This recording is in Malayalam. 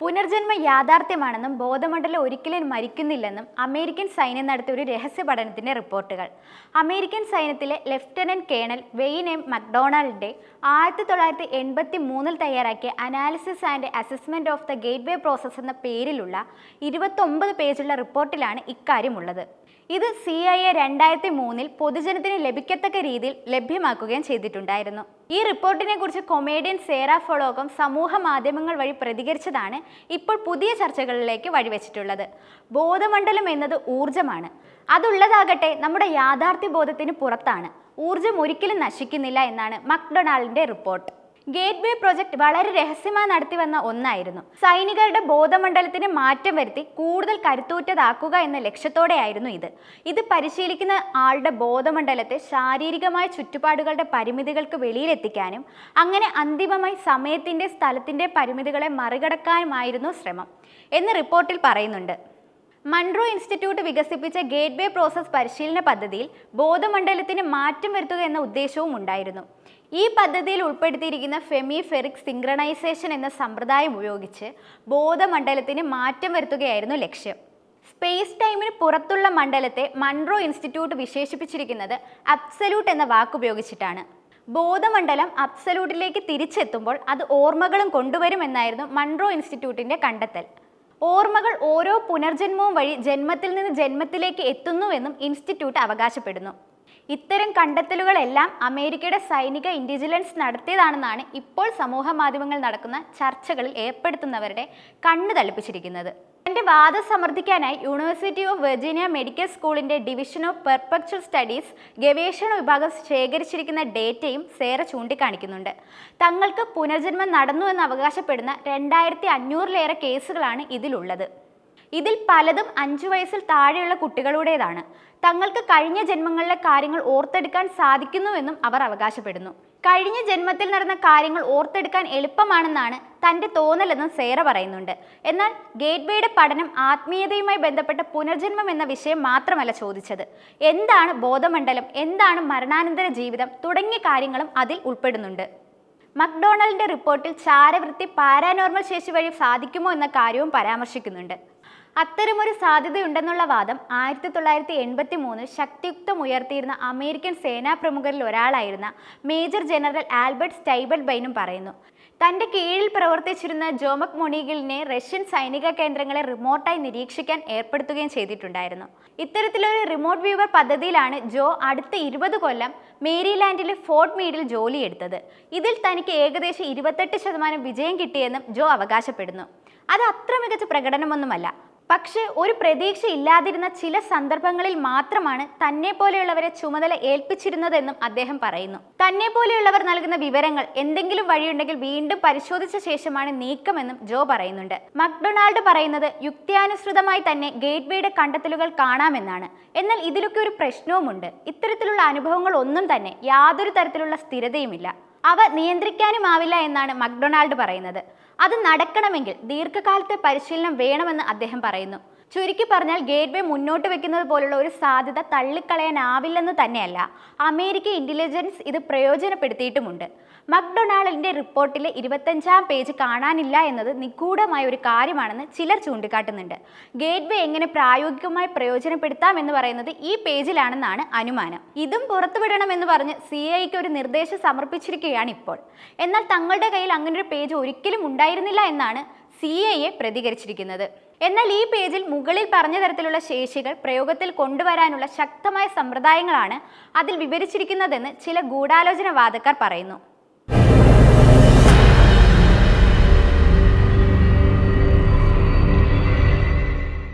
പുനർജന്മ യാഥാർത്ഥ്യമാണെന്നും ബോധമണ്ഡലം ഒരിക്കലും മരിക്കുന്നില്ലെന്നും അമേരിക്കൻ സൈന്യം നടത്തിയ ഒരു രഹസ്യ പഠനത്തിന്റെ റിപ്പോർട്ടുകൾ. അമേരിക്കൻ സൈന്യത്തിലെ ലഫ്റ്റനന്റ് കേണൽ വെയിൻ എം മക്ഡൊണാൾഡിന്റെ ആയിരത്തി തൊള്ളായിരത്തി എൺപത്തി മൂന്നിൽ തയ്യാറാക്കിയ analysis and assessment of the gateway process എന്ന പേരിലുള്ള ഇരുപത്തൊമ്പത് പേജുള്ള റിപ്പോർട്ടിലാണ് ഇക്കാര്യമുള്ളത്. ഇത് സി ഐ എ രണ്ടായിരത്തി മൂന്നിൽ പൊതുജനത്തിന് ലഭിക്കത്തക്ക രീതിയിൽ ലഭ്യമാക്കുകയും ചെയ്തിട്ടുണ്ടായിരുന്നു. ഈ റിപ്പോർട്ടിനെ കുറിച്ച് കൊമേഡിയൻ സേറ ഫൊളോകം സമൂഹ മാധ്യമങ്ങൾ വഴി പ്രതികരിച്ചതാണ് ഇപ്പോൾ പുതിയ ചർച്ചകളിലേക്ക് വഴിവെച്ചിട്ടുള്ളത്. ബോധമണ്ഡലം എന്നത് ഊർജമാണ് അതുള്ളതാകട്ടെ നമ്മുടെ യാഥാർത്ഥ്യ ബോധത്തിന് പുറത്താണ്. ഊർജം ഒരിക്കലും നശിക്കുന്നില്ല എന്നാണ് മക്ഡൊണാൾഡിന്റെ റിപ്പോർട്ട്. ഗേറ്റ് വേ പ്രൊജക്ട് വളരെ രഹസ്യമായി നടത്തിവന്ന ഒന്നായിരുന്നു. സൈനികരുടെ ബോധമണ്ഡലത്തിന് മാറ്റം വരുത്തി കൂടുതൽ കരുത്തൂറ്റതാക്കുക എന്ന ലക്ഷ്യത്തോടെയായിരുന്നു ഇത്. ഇത് പരിശീലിക്കുന്ന ആളുടെ ബോധമണ്ഡലത്തെ ശാരീരികമായ ചുറ്റുപാടുകളുടെ പരിമിതികൾക്ക് വെളിയിലെത്തിക്കാനും അങ്ങനെ അന്തിമമായി സമയത്തിന്റെ സ്ഥലത്തിന്റെ പരിമിതികളെ മറികടക്കാനുമായിരുന്നു ശ്രമം എന്ന് റിപ്പോർട്ടിൽ പറയുന്നുണ്ട്. മൺട്രോ ഇൻസ്റ്റിറ്റ്യൂട്ട് വികസിപ്പിച്ച ഗേറ്റ് വേ പ്രോസസ് പരിശീലന പദ്ധതിയിൽ ബോധമണ്ഡലത്തിന് മാറ്റം വരുത്തുക എന്ന ഉദ്ദേശവും ഉണ്ടായിരുന്നു. ഈ പദ്ധതിയിൽ ഉൾപ്പെടുത്തിയിരിക്കുന്ന ഫെമി ഫെറിക് സിങ്ക്രണൈസേഷൻ എന്ന സമ്പ്രദായം ഉപയോഗിച്ച് ബോധമണ്ഡലത്തിന് മാറ്റം വരുത്തുകയായിരുന്നു ലക്ഷ്യം. സ്പേസ് ടൈമിന് പുറത്തുള്ള മണ്ഡലത്തെ മൺട്രോ ഇൻസ്റ്റിറ്റ്യൂട്ട് വിശേഷിപ്പിച്ചിരിക്കുന്നത് അബ്സല്യൂട്ട് എന്ന വാക്ക് ഉപയോഗിച്ചിട്ടാണ്. ബോധമണ്ഡലം അബ്സല്യൂട്ടിലേക്ക് തിരിച്ചെത്തുമ്പോൾ അത് ഓർമ്മകളും കൊണ്ടുവരുമെന്നായിരുന്നു മൺട്രോ ഇൻസ്റ്റിറ്റ്യൂട്ടിന്റെ കണ്ടെത്തൽ. ഓർമ്മകൾ ഓരോ പുനർജന്മവും വഴി ജന്മത്തിൽ നിന്ന് ജന്മത്തിലേക്ക് എത്തുന്നുവെന്നും ഇൻസ്റ്റിറ്റ്യൂട്ട് അവകാശപ്പെടുന്നു. ഇത്തരം കണ്ടെത്തലുകളെല്ലാം അമേരിക്കയുടെ സൈനിക ഇന്റലിജൻസ് നടത്തിയതാണെന്നാണ് ഇപ്പോൾ സമൂഹ മാധ്യമങ്ങൾ നടക്കുന്ന ചർച്ചകളിൽ ഏർപ്പെടുത്തുന്നവരുടെ കണ്ണു തളിപ്പിച്ചിരിക്കുന്നത്. തന്റെ വാദം സമർത്ഥിക്കാനായി യൂണിവേഴ്സിറ്റി ഓഫ് വെർജീനിയ മെഡിക്കൽ സ്കൂളിന്റെ ഡിവിഷൻ ഓഫ് പെർപ്പക്ച്വൽ സ്റ്റഡീസ് ഗവേഷണ വിഭാഗം ശേഖരിച്ചിരിക്കുന്ന ഡേറ്റയും സേറ ചൂണ്ടിക്കാണിക്കുന്നുണ്ട്. തങ്ങൾക്ക് പുനർജന്മം നടന്നു എന്ന് അവകാശപ്പെടുന്ന രണ്ടായിരത്തി അഞ്ഞൂറിലേറെ കേസുകളാണ് ഇതിലുള്ളത്. ഇതിൽ പലതും അഞ്ചു വയസ്സിൽ താഴെയുള്ള കുട്ടികളുടേതാണ്. തങ്ങൾക്ക് കഴിഞ്ഞ ജന്മങ്ങളിലെ കാര്യങ്ങൾ ഓർത്തെടുക്കാൻ സാധിക്കുന്നുവെന്നും അവർ അവകാശപ്പെടുന്നു. കഴിഞ്ഞ ജന്മത്തിൽ നടന്ന കാര്യങ്ങൾ ഓർത്തെടുക്കാൻ എളുപ്പമാണെന്നാണ് തന്റെ തോന്നലെന്നും സേറ പറയുന്നുണ്ട്. എന്നാൽ ഗേറ്റ്വേയുടെ പഠനം ആത്മീയതയുമായി ബന്ധപ്പെട്ട പുനർജന്മം എന്ന വിഷയം മാത്രമല്ല ചോദിച്ചത്. എന്താണ് ബോധമണ്ഡലം എന്താണ് മരണാനന്തര ജീവിതം തുടങ്ങിയ കാര്യങ്ങളും അതിൽ ഉൾപ്പെടുന്നുണ്ട്. മക്ഡൊണാൾഡിന്റെ റിപ്പോർട്ടിൽ ചാരവൃത്തി പാരാനോർമൽ ശേഷി വഴി സാധിക്കുമോ എന്ന കാര്യവും പരാമർശിക്കുന്നുണ്ട്. അത്തരമൊരു സാധ്യതയുണ്ടെന്നുള്ള വാദം ആയിരത്തി തൊള്ളായിരത്തി എൺപത്തി മൂന്നിൽ ശക്തിയുക്തം ഉയർത്തിയിരുന്ന അമേരിക്കൻ സേനാ പ്രമുഖരിൽ ഒരാളായിരുന്ന മേജർ ജനറൽ ആൽബർട്ട് സ്റ്റൈബൽ ബൈനും പറയുന്നു. തന്റെ കീഴിൽ പ്രവർത്തിച്ചിരുന്ന ജോമക് മൊണീഗിലിനെ റഷ്യൻ സൈനിക കേന്ദ്രങ്ങളെ റിമോട്ടായി നിരീക്ഷിക്കാൻ ഏർപ്പെടുത്തുകയും ചെയ്തിട്ടുണ്ടായിരുന്നു. ഇത്തരത്തിലൊരു റിമോട്ട് വ്യൂവർ പദ്ധതിയിലാണ് ജോ അടുത്ത ഇരുപത് കൊല്ലം മേരിലാൻഡിലെ ഫോർട്ട് മീഡിൽ ജോലിയെടുത്തത്. ഇതിൽ തനിക്ക് ഏകദേശം ഇരുപത്തെട്ട് ശതമാനം വിജയം കിട്ടിയെന്നും ജോ അവകാശപ്പെടുന്നു. അത് അത്ര മികച്ച പ്രകടനമൊന്നുമല്ല. പക്ഷേ ഒരു പ്രതീക്ഷ ഇല്ലാതിരുന്ന ചില സന്ദർഭങ്ങളിൽ മാത്രമാണ് തന്നെ പോലെയുള്ളവരെ ചുമതല ഏൽപ്പിച്ചിരുന്നതെന്നും അദ്ദേഹം പറയുന്നു. തന്നെ പോലെയുള്ളവർ നൽകുന്ന വിവരങ്ങൾ എന്തെങ്കിലും വഴിയുണ്ടെങ്കിൽ വീണ്ടും പരിശോധിച്ച ശേഷമാണ് നീക്കമെന്നും ജോ പറയുന്നുണ്ട്. മക്ഡൊണാൾഡ് പറയുന്നത് യുക്തിയാനുസൃതമായി തന്നെ ഗേറ്റ്വേയുടെ കണ്ടെത്തലുകൾ കാണാമെന്നാണ്. എന്നാൽ ഇതിലൊക്കെ ഒരു പ്രശ്നവുമുണ്ട്. ഇത്തരത്തിലുള്ള അനുഭവങ്ങൾ ഒന്നും തന്നെ യാതൊരു തരത്തിലുള്ള സ്ഥിരതയുമില്ല. അവ നിയന്ത്രിക്കാനുമാവില്ല എന്നാണ് മക്ഡൊണാൾഡ് പറയുന്നത്. അത് നടക്കണമെങ്കിൽ ദീർഘകാലത്തെ പരിശീലനം വേണമെന്ന് അദ്ദേഹം പറയുന്നു. ചുരുക്കി പറഞ്ഞാൽ ഗേറ്റ്വേ മുന്നോട്ട് വെക്കുന്നത് പോലുള്ള ഒരു സാധ്യത തള്ളിക്കളയാനാവില്ലെന്ന് തന്നെയല്ല. അമേരിക്ക ഇന്റലിജൻസ് ഇത് പ്രയോജനപ്പെടുത്തിയിട്ടുമുണ്ട്. മക്ഡൊണാൾഡിന്റെ റിപ്പോർട്ടിലെ ഇരുപത്തഞ്ചാം പേജ് കാണാനില്ല എന്നത് നിഗൂഢമായ ഒരു കാര്യമാണെന്ന് ചിലർ ചൂണ്ടിക്കാട്ടുന്നുണ്ട്. ഗേറ്റ്വേ എങ്ങനെ പ്രായോഗികമായി പ്രയോജനപ്പെടുത്താം എന്ന് പറയുന്നത് ഈ പേജിലാണെന്നാണ് അനുമാനം. ഇതും പുറത്തുവിടണമെന്ന് പറഞ്ഞ് സി ഐക്ക് ഒരു നിർദ്ദേശം സമർപ്പിച്ചിരിക്കുകയാണ് ഇപ്പോൾ. എന്നാൽ തങ്ങളുടെ കയ്യിൽ അങ്ങനെ ഒരു പേജ് ഒരിക്കലും ഉണ്ടായിരുന്നില്ല എന്നാണ് സി ഐ എ പ്രതികരിച്ചിരിക്കുന്നത്. എന്നാൽ ഈ പേജിൽ മുകളിൽ പറഞ്ഞ തരത്തിലുള്ള ശേഷികൾ പ്രയോഗത്തിൽ കൊണ്ടുവരാനുള്ള ശക്തമായ സമ്പ്രദായങ്ങളാണ് അതിൽ വിവരിച്ചിരിക്കുന്നതെന്ന് ചില ഗൂഢാലോചന വാദക്കാർ പറയുന്നു.